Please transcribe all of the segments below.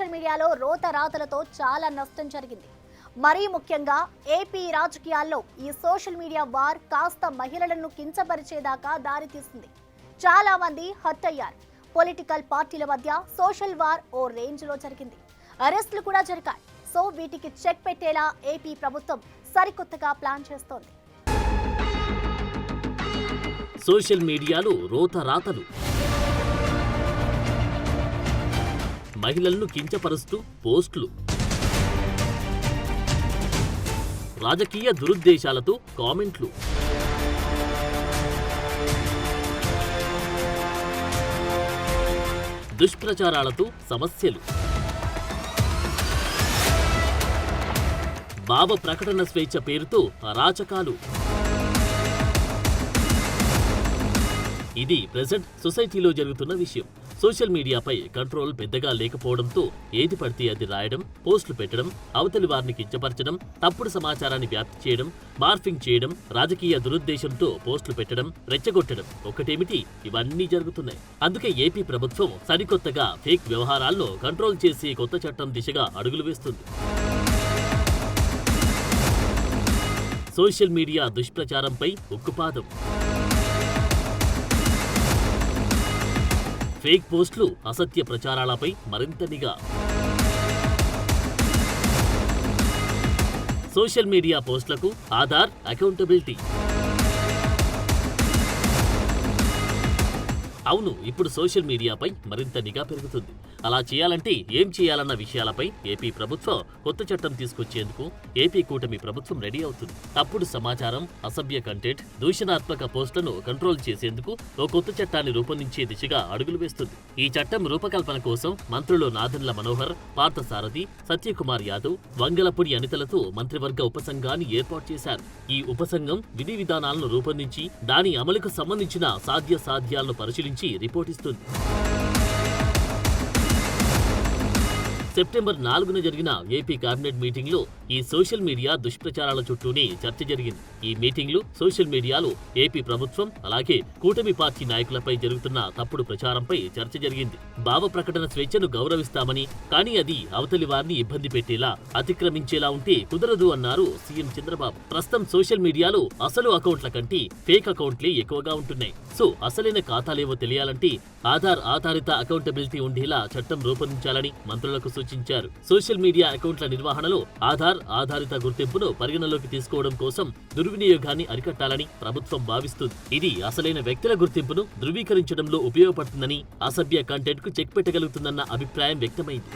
Social మీడియాలో రోత రాతలతో చాలా నష్టం జరిగింది. మరీ ముఖ్యంగా ఏపీ రాజకీయాల్లో ఈ సోషల్ మీడియా వార్ కాస్త మహిళలను కించపరిచేదాకా దారితీస్తుంది చాలా మంది హర్ట్ అయ్యారు. పొలిటికల్ పార్టీల మధ్య సోషల్ వార్ ఓ రేంజ్లో జరిగింది. అరెస్టులు కూడా జరిగాయి. సో వీటికి చెక్ పెట్టేలా ఏపీ ప్రభుత్వం సరికొత్తగా ప్లాన్ చేస్తోంది. సోషల్ మీడియాలో రోత రాతలు మహిళలను కించపరుస్తూ పోస్టులు. రాజకీయ దురుద్దేశాలతో కామెంట్లు. దుష్ప్రచారాలతో సమస్యలు. భావ ప్రకటన స్వేచ్ఛ పేరుతో అరాచకాలు. ఇది ప్రజెంట్ సొసైటీలో జరుగుతున్న విషయం. సోషల్ మీడియాపై కంట్రోల్ పెద్దగా లేకపోవడంతో ఏది పడితే అది రాయడం పోస్టులు పెట్టడం అవతలి వారిని కించపరచడం తప్పుడు సమాచారాన్ని వ్యాప్తి చేయడం మార్ఫింగ్ చేయడం రాజకీయ దురుద్దేశంతో పోస్టులు పెట్టడం రెచ్చగొట్టడం ఒకటేమిటి ఇవన్నీ జరుగుతున్నాయి. అందుకే ఏపీ ప్రభుత్వం సరికొత్తగా ఫేక్ వ్యవహారాల్లో కంట్రోల్ చేసే కొత్త చట్టం దిశగా అడుగులు వేస్తుంది. సోషల్ మీడియా దుష్ప్రచారంపై ఉక్కుపాదం. ఫేక్ పోస్టులు అసత్య ప్రచారాలపై మరింత నిఘా. సోషల్ మీడియా పోస్టులకు ఆధార్ అకౌంటబిలిటీ. అవును ఇప్పుడు సోషల్ మీడియాపై మరింత నిఘా పెరుగుతుంది. అలా చేయాలంటే ఏం చేయాలన్న విషయాలపై ఏపీ ప్రభుత్వం కొత్త చట్టం తీసుకొచ్చేందుకు ఏపీ కూటమి ప్రభుత్వం రెడీ అవుతుంది. తప్పుడు సమాచారం అసభ్య కంటెంట్ దూషణాత్మక పోస్టులను కంట్రోల్ చేసేందుకు ఓ కొత్త చట్టాన్ని రూపొందించే దిశగా అడుగులు వేస్తుంది. ఈ చట్టం రూపకల్పన కోసం మంత్రులు నాదన్ల మనోహర్ పార్థసారథి సత్యకుమార్ యాదవ్ వంగలపూడి అనితలతో మంత్రివర్గ ఉపసంఘాన్ని ఏర్పాటు చేశారు. ఈ ఉపసంఘం విధి విధానాలను రూపొందించి దాని అమలుకు సంబంధించిన సాధ్య సాధ్యాలను పరిశీలించి రిపోర్ట్ ఇస్తుంది. సెప్టెంబర్ నాలుగున జరిగిన ఏపీ కేబినెట్ మీటింగ్లో ఈ సోషల్ మీడియా దుష్ప్రచారాల చుట్టూనే చర్చ జరిగింది. ఈ మీటింగ్లో సోషల్ మీడియాలో ఏపీ ప్రభుత్వం అలాగే కూటమి పార్టీ నాయకులపై జరుగుతున్న తప్పుడు ప్రచారంపై చర్చ జరిగింది. భావ ప్రకటన స్వేచ్ఛను గౌరవిస్తామని కానీ అది అవతలి వారిని ఇబ్బంది పెట్టేలా అతిక్రమించేలా ఉంటే కుదరదు అన్నారు సీఎం చంద్రబాబు. ప్రస్తుతం సోషల్ మీడియాలో అసలు అకౌంట్ల కంటే ఫేక్ అకౌంట్లే ఎక్కువగా ఉంటున్నాయి. సో అసలైన ఖాతాలేవో తెలియాలంటే ఆధార్ ఆధారిత అకౌంటబిలిటీ ఉండేలా చట్టం రూపొందించాలని మంత్రులకు సూచించారు. సోషల్ మీడియా అకౌంట్ల నిర్వహణలో ఆధార్ ఆధారిత గుర్తింపును పరిగణలోకి తీసుకోవడం కోసం దుర్వినియోగాన్ని అరికట్టాలని ప్రభుత్వం భావిస్తుంది. ఇది అసలైన వ్యక్తుల గుర్తింపును ధృవీకరించడంలో ఉపయోగపడుతుందని అసభ్య కంటెంట్కు చెక్ పెట్టగలుగుతుందన్న అభిప్రాయం వ్యక్తమైంది.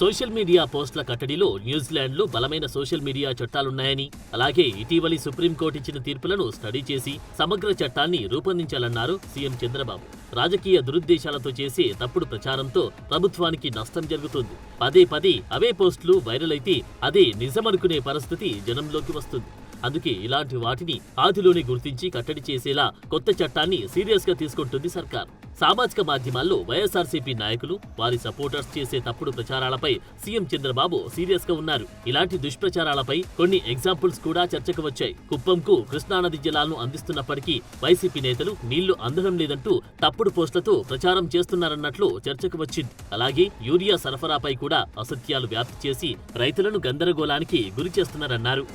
సోషల్ మీడియా పోస్టుల కట్టడిలో న్యూజిలాండ్లో బలమైన సోషల్ మీడియా చట్టాలున్నాయని అలాగే ఇటీవలి సుప్రీంకోర్టు ఇచ్చిన తీర్పులను స్టడీ చేసి సమగ్ర చట్టాన్ని రూపొందించాలన్నారు సీఎం చంద్రబాబు. రాజకీయ దురుద్దేశాలతో చేసే తప్పుడు ప్రచారంతో ప్రభుత్వానికి నష్టం జరుగుతుంది. పదే పదే అవే పోస్టులు వైరల్ అయితే అదే నిజమనుకునే పరిస్థితి జనంలోకి వస్తుంది. అందుకే ఇలాంటి వాటిని ఆదిలోనే గుర్తించి కట్టడి చేసేలా కొత్త చట్టాన్ని సీరియస్గా తీసుకుంటుంది సర్కార్. సామాజిక మాధ్యమాల్లో వైఎస్ఆర్సీపీ నాయకులు వారి సపోర్టర్స్ చేసే తప్పుడు ప్రచారాలపై సీఎం చంద్రబాబు సీరియస్గా ఉన్నారు. ఇలాంటి దుష్ప్రచారాలపై కొన్ని ఎగ్జాంపుల్స్ కూడా చర్చకు వచ్చాయి. కుప్పంకు కృష్ణానది జలాలను అందిస్తున్నప్పటికీ వైసీపీ నేతలు నీళ్ళు అందడం లేదంటూ తప్పుడు పోస్టులతో ప్రచారం చేస్తున్నారన్నట్లు చర్చకు వచ్చింది. అలాగే యూరియా సరఫరాపై కూడా అసత్యాలు వ్యాప్తి చేసి రైతులను గందరగోళానికి గురి చేస్తున్నారన్నారు.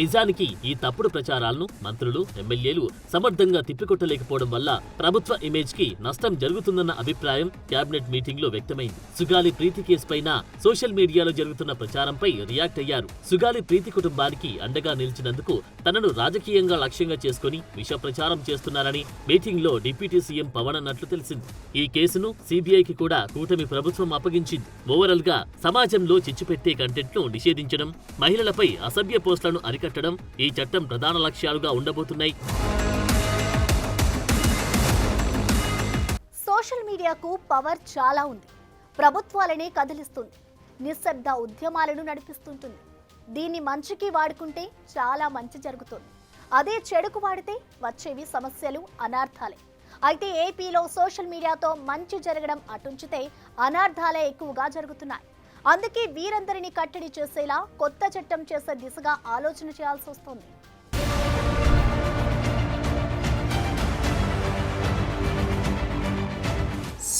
నిజానికి ఈ తప్పుడు ప్రచారాలను మంత్రులు ఎమ్మెల్యేలు సమర్థంగా తిప్పికొట్టలేకపోవడం వల్ల ప్రభుత్వ ఇమేజ్కి నష్టం జరుగుతుందన్న అభిప్రాయం కేబినెట్ మీటింగ్లో వ్యక్తమైంది. సుగాలి ప్రీతి కేసు పైన సోషల్ మీడియాలో జరుగుతున్న ప్రచారంపై రియాక్ట్ అయ్యారు. సుగాలి ప్రీతి కుటుంబానికి అండగా నిలిచినందుకు తనను రాజకీయంగా లక్ష్యంగా చేసుకుని విష ప్రచారం చేస్తున్నారని మీటింగ్లో డిప్యూటీ సీఎం పవన్ అన్నట్లు తెలిసింది. ఈ కేసును సిబిఐకి కూడా కూటమి ప్రభుత్వం అప్పగించింది. ఓవరాల్గా సమాజంలో చిచ్చుపెట్టే కంటెంట్ను నిషేధించడం మహిళలపై అసభ్య పోస్టులను అరికట్టడం ఈ చట్టం ప్రధాన లక్ష్యాలుగా ఉండబోతున్నాయి. సోషల్ మీడియాకు పవర్ చాలా ఉంది. ప్రభుత్వాలనే కదిలిస్తుంది. నిశ్శబ్ద ఉద్యమాలను నడిపిస్తుంటుంది. దీన్ని మంచికి వాడుకుంటే చాలా మంచి జరుగుతుంది. అదే చెడుకు వాడితే వచ్చేవి సమస్యలు అనార్థాలే. అయితే ఏపీలో సోషల్ మీడియాతో మంచి జరగడం అటుంచితే అనర్థాలే ఎక్కువగా జరుగుతున్నాయి. అందుకే వీరందరినీ కట్టడి చేసేలా కొత్త చట్టం చేసే దిశగా ఆలోచన చేయాల్సి వస్తోంది.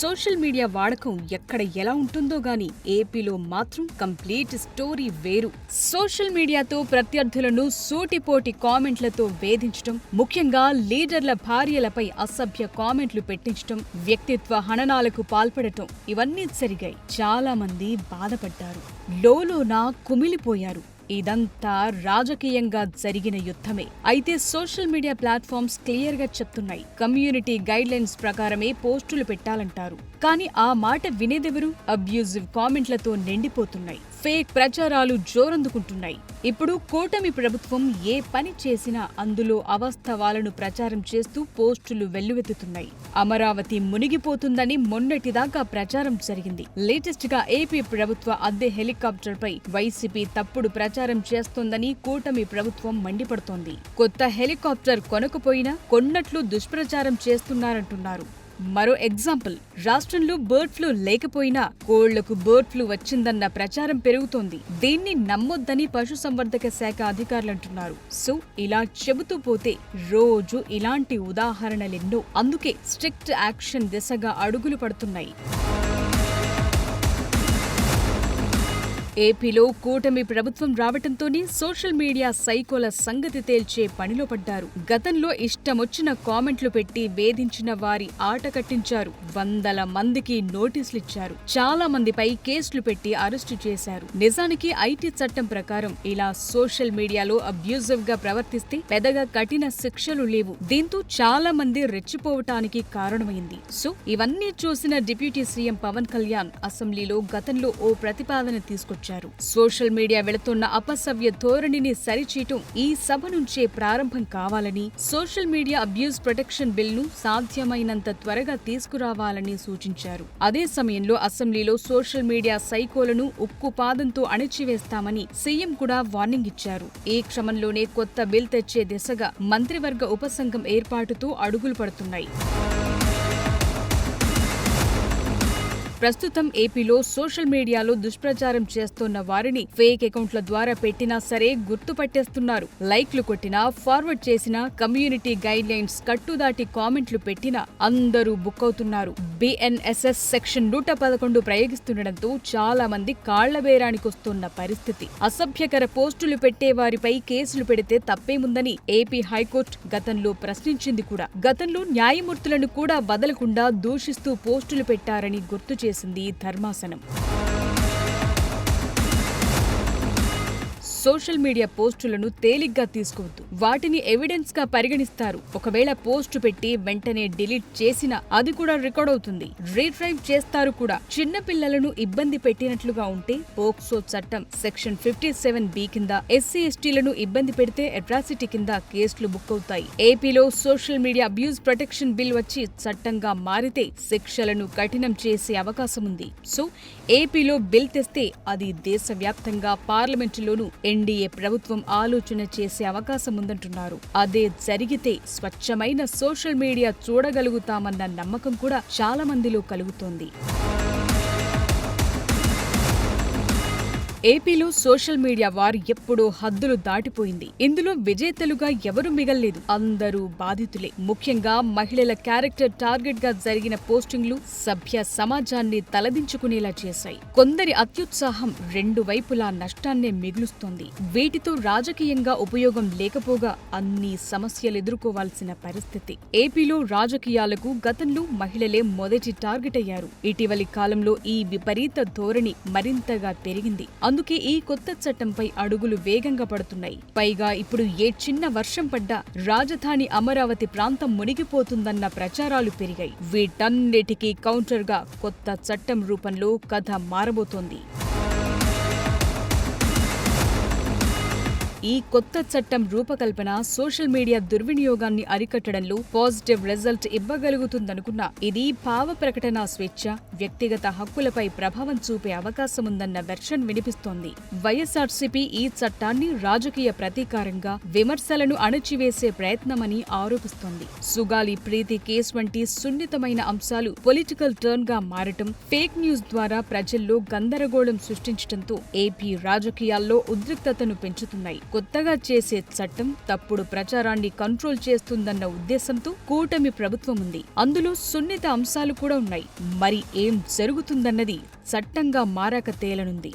సోషల్ మీడియా వాడకం ఎక్కడ ఎలా ఉంటుందో గాని ఏపీలో మాత్రం కంప్లీట్ స్టోరీ వేరు. సోషల్ మీడియాతో ప్రత్యర్థులను సూటిపోటి కామెంట్లతో వేధించడం ముఖ్యంగా లీడర్ల భార్యలపై అసభ్య కామెంట్లు పెట్టించడం వ్యక్తిత్వ హననాలకు పాల్పడటం ఇవన్నీ జరిగాయి. చాలా మంది బాధపడ్డారు. లోలోన కుమిలిపోయారు. ఇదంతా రాజకీయంగా జరిగిన యుద్ధమే. అయితే సోషల్ మీడియా ప్లాట్ఫామ్స్ క్లియర్గా చెప్తున్నాయి. కమ్యూనిటీ గైడ్ లైన్స్ ప్రకారమే పోస్టులు పెట్టాలంటారు. కానీ ఆ మాట వినేదెవరు? అబ్యూజివ్ కామెంట్లతో నిండిపోతున్నాయి. ఫేక్ ప్రచారాలు జోరందుకుంటున్నాయి. ఇప్పుడు కూటమి ప్రభుత్వం ఏ పని చేసినా అందులో అవాస్తవాలను ప్రచారం చేస్తూ పోస్టులు వెల్లువెత్తుతున్నాయి. అమరావతి మునిగిపోతుందని మొన్నటిదాకా ప్రచారం జరిగింది. లేటెస్ట్గా ఏపీ ప్రభుత్వ అద్దె హెలికాప్టర్ పై వైసీపీ తప్పుడు ప్రచారం చేస్తోందని కూటమి ప్రభుత్వం మండిపడుతోంది. కొత్త హెలికాప్టర్ కొనకపోయినా కొన్నట్లు దుష్ప్రచారం చేస్తున్నారంటున్నారు. మరో ఎగ్జాంపుల్ రాష్ట్రంలో బర్డ్ ఫ్లూ లేకపోయినా కోళ్ళకు బర్డ్ ఫ్లూ వచ్చిందన్న ప్రచారం పెరుగుతోంది. దీన్ని నమ్మొద్దని పశుసంవర్ధక శాఖ అధికారులు అంటున్నారు. సో ఇలా చెబుతూ పోతే రోజు ఇలాంటి ఉదాహరణలెన్నో అందుకే స్ట్రిక్ట్ యాక్షన్ దిశగా అడుగులు పడుతున్నాయి. ఏపీలో కూటమి ప్రభుత్వం రావటంతోనే సోషల్ మీడియా సైకోల సంగతి తేల్చే పనిలో పడ్డారు. గతంలో ఇష్టమొచ్చిన కామెంట్లు పెట్టి వేధించిన వారి ఆట కట్టించారు. వందల మందికి నోటీసులు ఇచ్చారు చాలా మందిపై కేసులు పెట్టి అరెస్టు చేశారు. నిజానికి ఐటీ చట్టం ప్రకారం ఇలా సోషల్ మీడియాలో అబ్యూజివ్గా ప్రవర్తిస్తే పెద్దగా కఠిన శిక్షలు లేవు. దీంతో చాలా మంది రెచ్చిపోవటానికి కారణమైంది. సో ఇవన్నీ చూసిన డిప్యూటీ సీఎం పవన్ కళ్యాణ్ అసెంబ్లీలో గతంలో ఓ ప్రతిపాదన తీసుకొచ్చారు. సోషల్ మీడియా వెళుతున్న అపసవ్య ధోరణిని సరిచేయటం ఈ సభ నుంచే ప్రారంభం కావాలని సోషల్ మీడియా అబ్యూస్ ప్రొటెక్షన్ బిల్ను సాధ్యమైనంత త్వరగా తీసుకురావాలని సూచించారు. అదే సమయంలో అసెంబ్లీలో సోషల్ మీడియా సైకోలను ఉక్కు పాదంతో అణిచివేస్తామని సీఎం కూడా వార్నింగ్ ఇచ్చారు. ఈ క్రమంలోనే కొత్త బిల్ తెచ్చే దిశగా మంత్రివర్గ ఉపసంఘం ఏర్పాటుతో అడుగులు పడుతున్నాయి. ప్రస్తుతం ఏపీలో సోషల్ మీడియాలో దుష్ప్రచారం చేస్తున్న వారిని ఫేక్ అకౌంట్ల ద్వారా పెట్టినా సరే గుర్తుపట్టేస్తున్నారు. లైక్లు కొట్టినా ఫార్వర్డ్ చేసినా కమ్యూనిటీ గైడ్ లైన్స్ కట్టుదాటి కామెంట్లు పెట్టినా అందరూ బుక్ అవుతున్నారు బిఎన్ఎస్ఎస్ సెక్షన్ నూట పదకొండు ప్రయోగిస్తుండటంతో చాలా మంది కాళ్ళ బేరానికొస్తున్న పరిస్థితి. అసభ్యకర పోస్టులు పెట్టే వారిపై కేసులు పెడితే తప్పేముందని ఏపీ హైకోర్టు గతంలో ప్రశ్నించింది కూడా. గతంలో న్యాయమూర్తులను కూడా వదలకుండా దూషిస్తూ పోస్టులు పెట్టారని గుర్తు చేసింది ధర్మాసనం. సోషల్ మీడియా పోస్టులను తేలిగ్గా తీసుకోవద్దు. వాటిని ఎవిడెన్స్గా పరిగణిస్తారు. ఒకవేళ పోస్టు పెట్టి వెంటనే డిలీట్ చేసినా అది కూడా రికార్డ్ అవుతుంది. రీట్రైవ్ చేస్తారు కూడా. చిన్న పిల్లలను ఇబ్బంది పెట్టినట్లుగా ఉంటే పోక్సో చట్టం సెక్షన్ ఫిఫ్టీ సెవెన్ బి కింద ఎస్సీ ఎస్టీలను ఇబ్బంది పెడితే అట్రాసిటీ కింద కేసులు బుక్ అవుతాయి. ఏపీలో social media abuse protection bill వచ్చి చట్టంగా మారితే శిక్షలను కఠినం చేసే అవకాశం ఉంది. సో ఏపీలో బిల్ తెస్తే అది దేశవ్యాప్తంగా పార్లమెంటులోనూ ఎన్డీఏ ప్రభుత్వం ఆలోచన చేసే అవకాశం ఉందంటున్నారు. అదే జరిగితే స్వచ్ఛమైన సోషల్ మీడియా చూడగలుగుతామన్న నమ్మకం కూడా చాలా మందిలో కలుగుతోంది. ఏపీలో సోషల్ మీడియా వార్ ఎప్పుడో హద్దులు దాటిపోయింది. ఇందులో విజేతలుగా ఎవరు మిగల్లేదు. అందరూ బాధితులే. ముఖ్యంగా మహిళల క్యారెక్టర్ టార్గెట్గా జరిగిన పోస్టింగ్లు సభ్య సమాజాన్ని తలదించుకునేలా చేశాయి. కొందరి అత్యుత్సాహం రెండు వైపులా నష్టాన్నే మిగులుస్తోంది. వీటితో రాజకీయంగా ఉపయోగం లేకపోగా అన్ని సమస్యలు ఎదుర్కోవాల్సిన పరిస్థితి. ఏపీలో రాజకీయాలకు గతంలో మహిళలే మొదటి టార్గెట్ అయ్యారు. ఇటీవలి కాలంలో ఈ విపరీత ధోరణి మరింతగా పెరిగింది. అందుకే ఈ కొత్త చట్టంపై అడుగులు వేగంగా పడుతున్నాయి. పైగా ఇప్పుడు ఏ చిన్న వర్షం పడ్డా రాజధాని అమరావతి ప్రాంతం మునిగిపోతుందన్న ప్రచారాలు పెరిగాయి. వీటన్నిటికీ కౌంటర్గా కొత్త చట్టం రూపంలో కథ మారబోతోంది. ఈ కొత్త చట్టం రూపకల్పన సోషల్ మీడియా దుర్వినియోగాన్ని అరికట్టడంలో పాజిటివ్ రిజల్ట్ ఇవ్వగలుగుతుందనుకున్నా ఇది భావ ప్రకటన స్వేచ్ఛ వ్యక్తిగత హక్కులపై ప్రభావం చూపే అవకాశం ఉందన్న వెర్షన్ వినిపిస్తోంది. వైఎస్ఆర్సీపీ ఈ చట్టాన్ని రాజకీయ ప్రతీకారంగా విమర్శలను అణచివేసే ప్రయత్నమని ఆరోపిస్తోంది. సుగాలి ప్రీతి కేసు వంటి సున్నితమైన అంశాలు పొలిటికల్ టర్న్గా మారటం ఫేక్ న్యూస్ ద్వారా ప్రజల్లో గందరగోళం సృష్టించడంతో ఏపీ రాజకీయాల్లో ఉద్రిక్తతను పెంచుతున్నాయి. కొత్తగా చేసే చట్టం తప్పుడు ప్రచారాన్ని కంట్రోల్ చేస్తుందన్న ఉద్దేశంతో కూటమి ప్రభుత్వం ఉంది. అందులో సున్నిత అంశాలు కూడా ఉన్నాయి. మరి ఏం జరుగుతుందన్నది చట్టంగా మారాక తేలనుంది.